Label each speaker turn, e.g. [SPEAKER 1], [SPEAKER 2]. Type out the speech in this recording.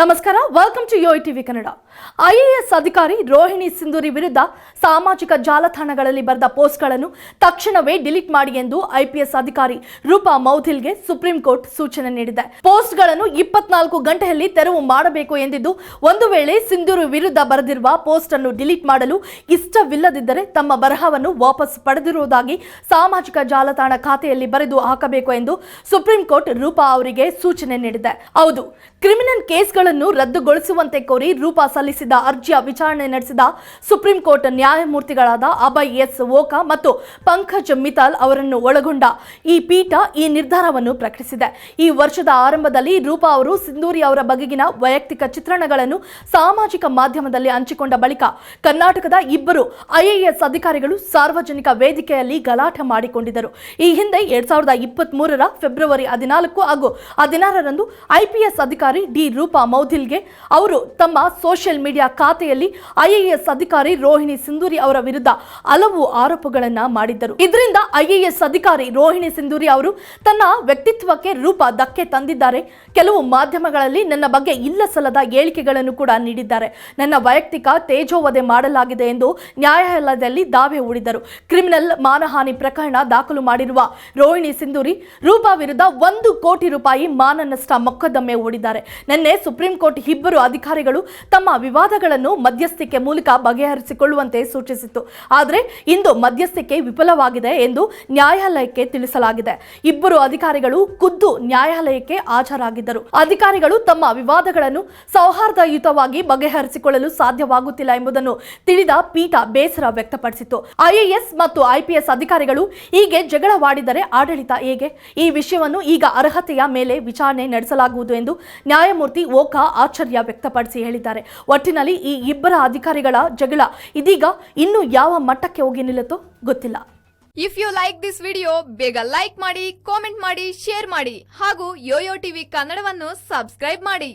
[SPEAKER 1] ನಮಸ್ಕಾರ welcome to yo TV Kannada IAS ಅಧಿಕಾರಿ ರೋಹಿಣಿ ಸಿಂಧೂರಿ ವಿರುದ್ಧ ಸಾಮಾಜಿಕ ಜಾಲತಾಣಗಳಲ್ಲಿ ಬರೆದ ಪೋಸ್ಟ್ಗಳನ್ನು ತಕ್ಷಣವೇ ಡಿಲೀಟ್ ಮಾಡಿ ಎಂದು ಐಪಿಎಸ್ ಅಧಿಕಾರಿ ರೂಪಾ ಮೌಥಿಲ್ಗೆ ಸುಪ್ರೀಂ ಕೋರ್ಟ್ ಸೂಚನೆ ನೀಡಿದೆ. ಪೋಸ್ಟ್ಗಳನ್ನು ಇಪ್ಪತ್ನಾಲ್ಕು ಗಂಟೆಯಲ್ಲಿ ತೆರವು ಮಾಡಬೇಕು ಎಂದಿದ್ದು, ಒಂದು ವೇಳೆ ಸಿಂಧೂರು ವಿರುದ್ಧ ಬರೆದಿರುವ ಪೋಸ್ಟ್ ಅನ್ನು ಡಿಲೀಟ್ ಮಾಡಲು ಇಷ್ಟವಿಲ್ಲದಿದ್ದರೆ ತಮ್ಮ ಬರಹವನ್ನು ವಾಪಸ್ ಪಡೆದಿರುವುದಾಗಿ ಸಾಮಾಜಿಕ ಜಾಲತಾಣ ಖಾತೆಯಲ್ಲಿ ಬರೆದು ಹಾಕಬೇಕು ಎಂದು ಸುಪ್ರೀಂ ಕೋರ್ಟ್ ರೂಪಾ ಅವರಿಗೆ ಸೂಚನೆ ನೀಡಿದೆ. ಹೌದು, ಕ್ರಿಮಿನಲ್ ಕೇಸ್ಗಳನ್ನು ರದ್ದುಗೊಳಿಸುವಂತೆ ಕೋರಿ ರೂಪಾ ಸಲ್ಲಿಸಿದ ಅರ್ಜಿಯ ವಿಚಾರಣೆ ನಡೆಸಿದ ಸುಪ್ರೀಂ ಕೋರ್ಟ್ ನ್ಯಾಯಮೂರ್ತಿಗಳಾದ ಅಭಯ್ ಎಸ್ ಓಕಾ ಮತ್ತು ಪಂಕಜ್ ಮಿತಾಲ್ ಅವರನ್ನು ಒಳಗೊಂಡ ಈ ಪೀಠ ಈ ನಿರ್ಧಾರವನ್ನು ಪ್ರಕಟಿಸಿದೆ. ಈ ವರ್ಷದ ಆರಂಭದಲ್ಲಿ ರೂಪಾ ಅವರು ಸಿಂಧೂರಿ ಅವರ ಬಗೆಗಿನ ವೈಯಕ್ತಿಕ ಚಿತ್ರಣಗಳನ್ನು ಸಾಮಾಜಿಕ ಮಾಧ್ಯಮದಲ್ಲಿ ಹಂಚಿಕೊಂಡ ಬಳಿಕ ಕರ್ನಾಟಕದ ಇಬ್ಬರು ಐಎಎಸ್ ಅಧಿಕಾರಿಗಳು ಸಾರ್ವಜನಿಕ ವೇದಿಕೆಯಲ್ಲಿ ಗಲಾಟೆ ಮಾಡಿಕೊಂಡಿದ್ದರು. ಈ ಹಿಂದೆ ಎರಡ್ ಸಾವಿರದ ಇಪ್ಪತ್ತ್ ಮೂರರ ಫೆಬ್ರವರಿ ಹದಿನಾಲ್ಕು ಹಾಗೂ ಹದಿನಾರರಂದು ಐಪಿಎಸ್ ಅಧಿಕಾರಿ ಡಿ ರೂಪಾ ಮೌಧಿಲ್ಗೆ ಅವರು ತಮ್ಮ ಸೋಷಿಯಲ್ ಮೀಡಿಯಾ ಖಾತೆಯಲ್ಲಿ ಐಎಎಸ್ ಅಧಿಕಾರಿ ರೋಹಿಣಿ ಸಿಂಧೂರಿ ಅವರ ವಿರುದ್ಧ ಹಲವು ಆರೋಪಗಳನ್ನ ಮಾಡಿದ್ದರು. ಇದರಿಂದ ಐಎಎಸ್ ಅಧಿಕಾರಿ ರೋಹಿಣಿ ಸಿಂಧೂರಿ ಅವರು ತನ್ನ ವ್ಯಕ್ತಿತ್ವಕ್ಕೆ ರೂಪ ಧಕ್ಕೆ ತಂದಿದ್ದಾರೆ. ಕೆಲವು ಮಾಧ್ಯಮಗಳಲ್ಲಿ ನನ್ನ ಬಗ್ಗೆ ಇಲ್ಲ ಸಲ್ಲದ ಹೇಳಿಕೆಗಳನ್ನು ಕೂಡ ನೀಡಿದ್ದಾರೆ. ನನ್ನ ವೈಯಕ್ತಿಕ ತೇಜೋವಧೆ ಮಾಡಲಾಗಿದೆ ಎಂದು ನ್ಯಾಯಾಲಯದಲ್ಲಿ ದಾವೆ ಹೂಡಿದರು ಕ್ರಿಮಿನಲ್ ಮಾನಹಾನಿ ಪ್ರಕರಣ ದಾಖಲು ಮಾಡಿರುವ ರೋಹಿಣಿ ಸಿಂಧೂರಿ ರೂಪಾ ವಿರುದ್ಧ ಒಂದು ಕೋಟಿ ರೂಪಾಯಿ ಮಾನನಷ್ಟ ಮೊಕದ್ದಮೆ ಹೂಡಿದ್ದಾರೆ. ನಿನ್ನೆ ಸುಪ್ರೀಂ ಕೋರ್ಟ್ ಇಬ್ಬರು ಅಧಿಕಾರಿಗಳು ತಮ್ಮ ವಿವಾದಗಳನ್ನು ಮಧ್ಯಸ್ಥಿಕೆ ಮೂಲಕ ಬಗೆಹರಿಸಿಕೊಳ್ಳುವಂತೆ ಸೂಚಿಸಿತ್ತು. ಆದರೆ ಇಂದು ಮಧ್ಯಸ್ಥಿಕೆ ವಿಫಲವಾಗಿದೆ ಎಂದು ನ್ಯಾಯಾಲಯಕ್ಕೆ ತಿಳಿಸಲಾಗಿದೆ. ಇಬ್ಬರು ಅಧಿಕಾರಿಗಳು ಖುದ್ದು ನ್ಯಾಯಾಲಯಕ್ಕೆ ಹಾಜರಾಗಿದ್ದರು. ಅಧಿಕಾರಿಗಳು ತಮ್ಮ ವಿವಾದಗಳನ್ನು ಸೌಹಾರ್ದಯುತವಾಗಿ ಬಗೆಹರಿಸಿಕೊಳ್ಳಲು ಸಾಧ್ಯವಾಗುತ್ತಿಲ್ಲ ಎಂಬುದನ್ನು ತಿಳಿದ ಪೀಠ ಬೇಸರ ವ್ಯಕ್ತಪಡಿಸಿತು ಐಎಎಸ್ ಮತ್ತು ಐಪಿಎಸ್ ಅಧಿಕಾರಿಗಳು ಹೀಗೆ ಜಗಳವಾಡಿದರೆ ಆಡಳಿತ ಹೇಗೆ? ಈ ವಿಷಯವನ್ನು ಈಗ ಅರ್ಹತೆಯ ಮೇಲೆ ವಿಚಾರಣೆ ನಡೆಸಲಾಗುವುದು ಎಂದು ನ್ಯಾಯಮೂರ್ತಿ ಓಕಾ ಆಶ್ಚರ್ಯ ವ್ಯಕ್ತಪಡಿಸಿ ಹೇಳಿದ್ದಾರೆ. ಒಟ್ಟಿನಲ್ಲಿ ಈ ಇಬ್ಬರ ಅಧಿಕಾರಿಗಳ ಜಗಳ ಇದೀಗ ಇನ್ನು ಯಾವ ಮಟ್ಟಕ್ಕೆ ಹೋಗಿ ನಿಲ್ಲುತ್ತೋ ಗೊತ್ತಿಲ್ಲ.
[SPEAKER 2] If you like this video ಬೇಗ ಲೈಕ್ ಮಾಡಿ ಕಾಮೆಂಟ್ ಮಾಡಿ ಶೇರ್ ಮಾಡಿ ಹಾಗೂ ಯೋಯೋ ಟಿವಿ ಕನ್ನಡವನ್ನು ಸಬ್ಸ್ಕ್ರೈಬ್ ಮಾಡಿ.